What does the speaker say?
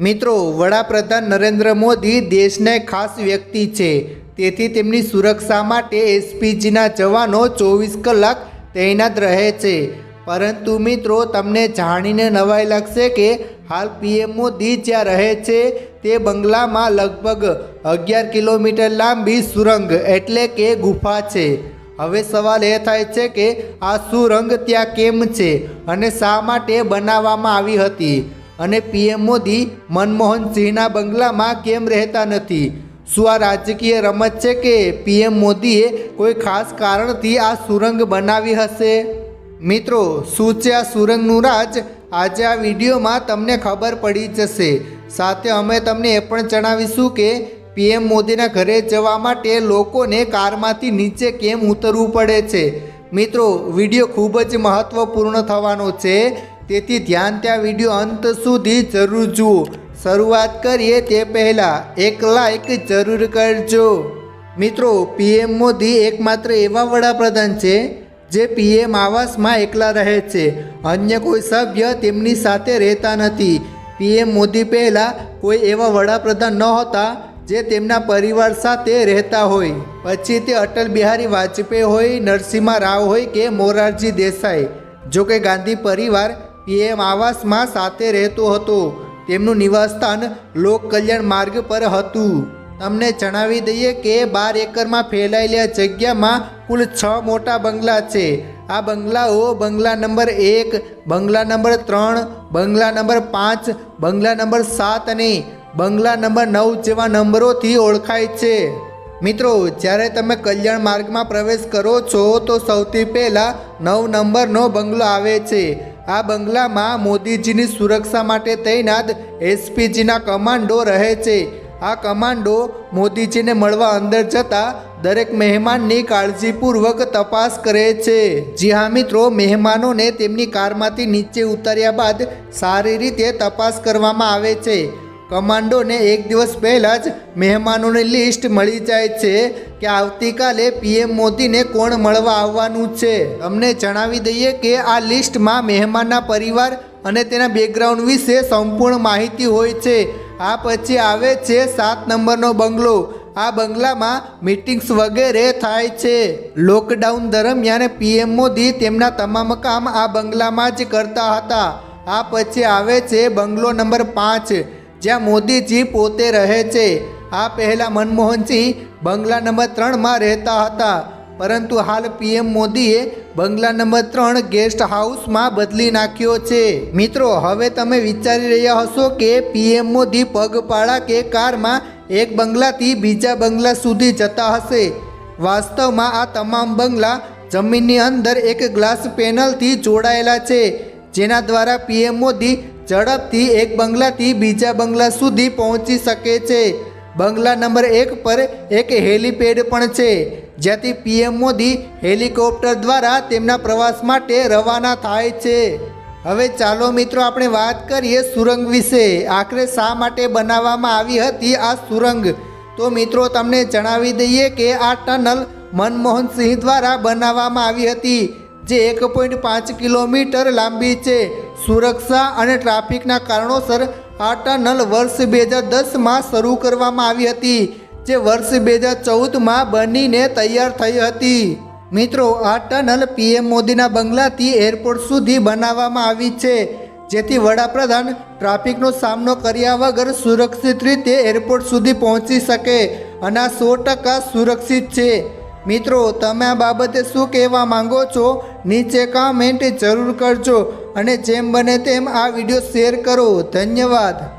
મિત્રો, વડાપ્રધાન નરેન્દ્ર મોદી દેશને ખાસ વ્યક્તિ છે. તેથી તેમની સુરક્ષા માટે એસપીજીના જવાનો ચોવીસ કલાક તૈનાત રહે છે. પરંતુ મિત્રો, તમને જાણીને નવાઈ લાગશે કે હાલ પીએમ મોદી જ્યાં રહે છે, તે બંગલામાં લગભગ અગિયાર કિલોમીટર લાંબી સુરંગ એટલે કે ગુફા છે. હવે સવાલ એ થાય છે કે આ સુરંગ ત્યાં કેમ છે અને શા માટે બનાવવામાં આવી હતી? અને પીએમ મોદી મનમોહન સિંહના બંગલામાં કેમ રહેતા નથી? શું આ રાજકીય રમત છે કે પીએમ મોદીએ કોઈ ખાસ કારણથી આ સુરંગ બનાવી હશે? મિત્રો, શું છે આ સુરંગનું રાજ? આજે આ વિડીયોમાં તમને ખબર પડી જશે. સાથે અમે તમને એ પણ જણાવીશું કે પીએમ મોદીના ઘરે જવા માટે લોકોને કારમાંથી નીચે કેમ ઉતરવું પડે છે? મિત્રો, વીડિયો ખૂબ જ મહત્વપૂર્ણ થવાનો છે. તેથી ધ્યાન ત્યાં વીડિયો અંત સુધી જરૂર જુઓ. શરૂઆત કરીએ તે પહેલાં એક લાઈક જરૂર કરજો. મિત્રો પીએમ મોદી એકમાત્ર એવા વડાપ્રધાન છે, જે પીએમ આવાસમાં એકલા રહે છે. અન્ય કોઈ સભ્ય તેમની સાથે રહેતા નથી. પીએમ મોદી પહેલાં કોઈ એવા વડાપ્રધાન નહોતા જે તેમના પરિવાર સાથે રહેતા હોય. પછી તે અટલ બિહારી વાજપેયી હોય નરસિંહા રાવ હોય કે મોરારજી દેસાઈ. જો કે ગાંધી પરિવાર પીએમ આવાસમાં સાથે રહેતો હતો. તેમનું નિવાસસ્થાન લોક કલ્યાણ માર્ગ પર હતું. તમને જણાવી દઈએ કે બાર એકરમાં ફેલાયેલી જગ્યામાં કુલ છ મોટા બંગલા છે. આ બંગલાઓ બંગલા નંબર એક, બંગલા નંબર ત્રણ, બંગલા નંબર પાંચ, બંગલા નંબર સાત અને બંગલા નંબર નવ જેવા નંબરોથી ઓળખાય છે. મિત્રો, જ્યારે તમે કલ્યાણ માર્ગમાં પ્રવેશ કરો છો તો સૌથી પહેલાં નવ નંબરનો બંગલો આવે છે. આ બંગલામાં મોદીજીની સુરક્ષા માટે તૈનાત એસપીજીના કમાન્ડો રહે છે. આ કમાન્ડો મોદીજીને મળવા અંદર જતા દરેક મહેમાનની કાળજીપૂર્વક તપાસ કરે છે. જી હા, મિત્રો, મહેમાનોને તેમની કારમાંથી નીચે ઉતાર્યા બાદ સારી રીતે તપાસ કરવામાં આવે છે. કમાન્ડોને એક દિવસ પહેલાં જ મહેમાનોની લિસ્ટ મળી જાય છે કે આવતીકાલે પીએમ મોદીને કોણ મળવા આવવાનું છે. અમને જણાવી દઈએ કે આ લિસ્ટમાં મહેમાનના પરિવાર અને તેના બેકગ્રાઉન્ડ વિશે સંપૂર્ણ માહિતી હોય છે. આ પછી આવે છે સાત નંબરનો બંગલો. આ બંગલામાં મિટિંગ્સ વગેરે થાય છે. લોકડાઉન દરમિયાન પીએમ મોદી તેમના તમામ કામ આ બંગલામાં જ કરતા હતા. આ પછી આવે છે બંગલો નંબર પાંચ. જ્યાં મોદીજી પોતે રહે છે. આ પહેલાં મનમોહનસિંહ બંગલા નંબર ત્રણમાં રહેતા હતા. પરંતુ હાલ પીએમ મોદીએ બંગલા નંબર ત્રણ ગેસ્ટ હાઉસમાં બદલી નાખ્યો છે. મિત્રો, હવે તમે વિચારી રહ્યા હશો કે પીએમ મોદી પગપાળા કે કારમાં એક બંગલાથી બીજા બંગલા સુધી જતા હશે? વાસ્તવમાં આ તમામ બંગલા જમીનની અંદર એક ગ્લાસ પેનલથી જોડાયેલા છે. જેના દ્વારા પીએમ મોદી ઝડપથી એક બંગલાથી બીજા બંગલા સુધી પહોંચી શકે છે. બંગલા નંબર એક પર એક હેલીપેડ પણ છે, જ્યાંથી પીએમ મોદી હેલિકોપ્ટર દ્વારા તેમના પ્રવાસ માટે રવાના થાય છે. હવે ચાલો મિત્રો આપણે વાત કરીએ સુરંગ વિશે. આખરે શા માટે બનાવવામાં આવી હતી આ સુરંગ? તો મિત્રો તમને જણાવી દઈએ કે આ ટનલ મનમોહન સિંહ દ્વારા બનાવવામાં આવી હતી, જે એક પોઈન્ટ પાંચ કિલોમીટર લાંબી છે. સુરક્ષા અને ટ્રાફિકના કારણોસર આ ટનલ વર્ષ બે હજાર દસમાં શરૂ કરવામાં આવી હતી, જે વર્ષ બે હજાર ચૌદમાં બનીને તૈયાર થઈ હતી. મિત્રો આ ટનલ પીએમ મોદીના બંગલાથી એરપોર્ટ સુધી બનાવવામાં આવી છે, જેથી વડાપ્રધાન ટ્રાફિકનો સામનો કર્યા વગર સુરક્ષિત રીતે એરપોર્ટ સુધી પહોંચી શકે અને આ સો ટકા સુરક્ષિત છે. મિત્રો, તમે આ બાબતે શું કહેવા માંગો છો? નીચે કમેન્ટ જરૂર કરજો. અને જેમ બને તેમ આ વીડિયો શેર કરો. ધન્યવાદ.